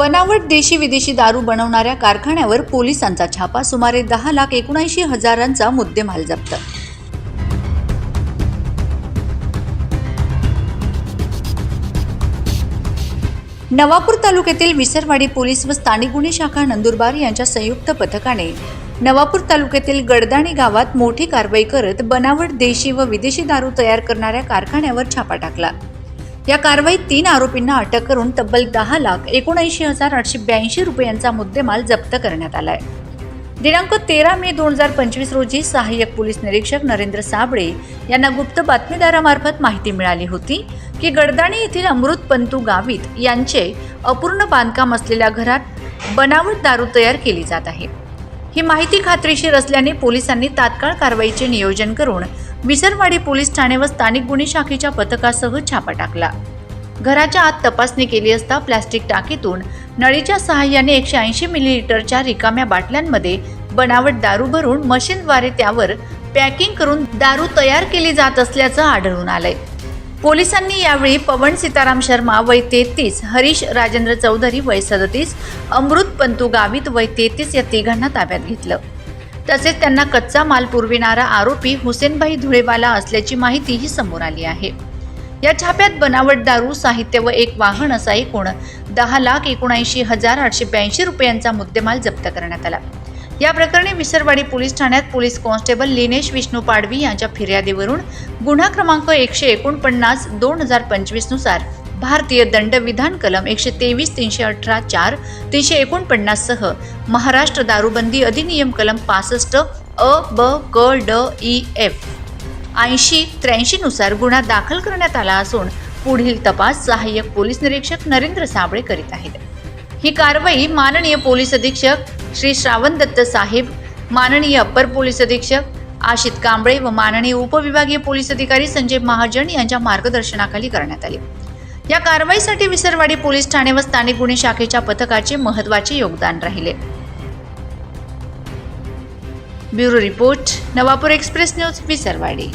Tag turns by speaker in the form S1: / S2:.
S1: बनावट देशी विदेशी दारू बनवणाऱ्या कारखान्यावर पोलिसांचा छापा सुमारे दहा लाख एकोणऐंशी हजारांचा मुद्देमाल जप्त. नवापूर तालुक्यातील विसरवाडी पोलीस व स्थानिक गुन्हे शाखा नंदुरबार यांच्या संयुक्त पथकाने नवापूर तालुक्यातील गडदाणी गावात मोठी कारवाई करत बनावट देशी व विदेशी दारू तयार करणाऱ्या कारखान्यावर छापा टाकला. या कारवाईत तीन आरोपींना अटक करून तब्बल दहा लाख एकोणऐंशी हजार आठशे ब्याऐंशी रुपयांचा मुद्देमाल जप्त करण्यात आलाय. दिनांक तेरा मे दोन हजार पंचवीस रोजी सहाय्यक पोलीस निरीक्षक नरेंद्र साबळे यांना गुप्त बातमीदारामार्फत माहिती मिळाली होती की गडदाणी येथील अमृत पंतू गावित यांचे अपूर्ण बांधकाम असलेल्या घरात बनावट दारू तयार केली जात आहे. ही माहिती खात्रीशीर असल्याने पोलिसांनी तात्काळ कारवाईचे नियोजन करून विसरवाडी पोलीस ठाणे व स्थानिक गुन्हे शाखेच्या पथकासह छापा टाकला. घराच्या आत तपासणी केली असता प्लॅस्टिक टाकीतून नळीच्या सहाय्याने एकशे ऐंशी मिलीलिटरच्या रिकाम्या बाटल्यांमध्ये बनावट दारू भरून मशीनद्वारे त्यावर पॅकिंग करून दारू तयार केली जात असल्याचं आढळून आलंय. पोलिसांनी यावेळी पवन सीताराम शर्मा वय तेहतीस हरीश राजेंद्र चौधरी वय सदतीस अमृत पंतू गावित वय तेहतीस या तिघांना ताब्यात घेतलं. तसेच त्यांना कच्चा माल पुरविणारा आरोपी हुसेनभाई धुळेवाला असल्याची माहितीही समोर आली आहे. या छाप्यात बनावट दारू साहित्य व एक वाहन असा एकूण दहा लाख एकोणऐंशी हजार आठशे ब्याऐंशी रुपयांचा मुद्देमाल जप्त करण्यात आला. या प्रकरणी विसरवाडी पोलीस ठाण्यात पोलीस कॉन्स्टेबल लिनेश विष्णू पाडवी यांच्या फिर्यादीवरून गुन्हा क्रमांक एकशे एकोणपन्नास दोन हजार पंचवीसनुसार भारतीय दंडविधान कलम एकशे तेवीस तीनशे अठरा चार तीनशे एकोणपन्नास सह महाराष्ट्र दारूबंदी अधिनियम कलम पासष्ट अ ब क ड ई एफ ऐंशी त्र्याऐंशीनुसार गुन्हा दाखल करण्यात आला असून पुढील तपास सहाय्यक पोलीस निरीक्षक नरेंद्र साबळे करीत आहेत. ही कारवाई माननीय पोलीस अधीक्षक श्री श्रावण दत्त साहेब माननीय अप्पर पोलीस अधीक्षक आशित कांबळे व माननीय उपविभागीय पोलीस अधिकारी संजय महाजन यांच्या मार्गदर्शनाखाली करण्यात आले. या कारवाईसाठी विसरवाडी पोलीस ठाणे व स्थानिक गुन्हे शाखेच्या पथकाचे महत्त्वाचे योगदान राहिले. Bureau report Navapur express news Visarwadi.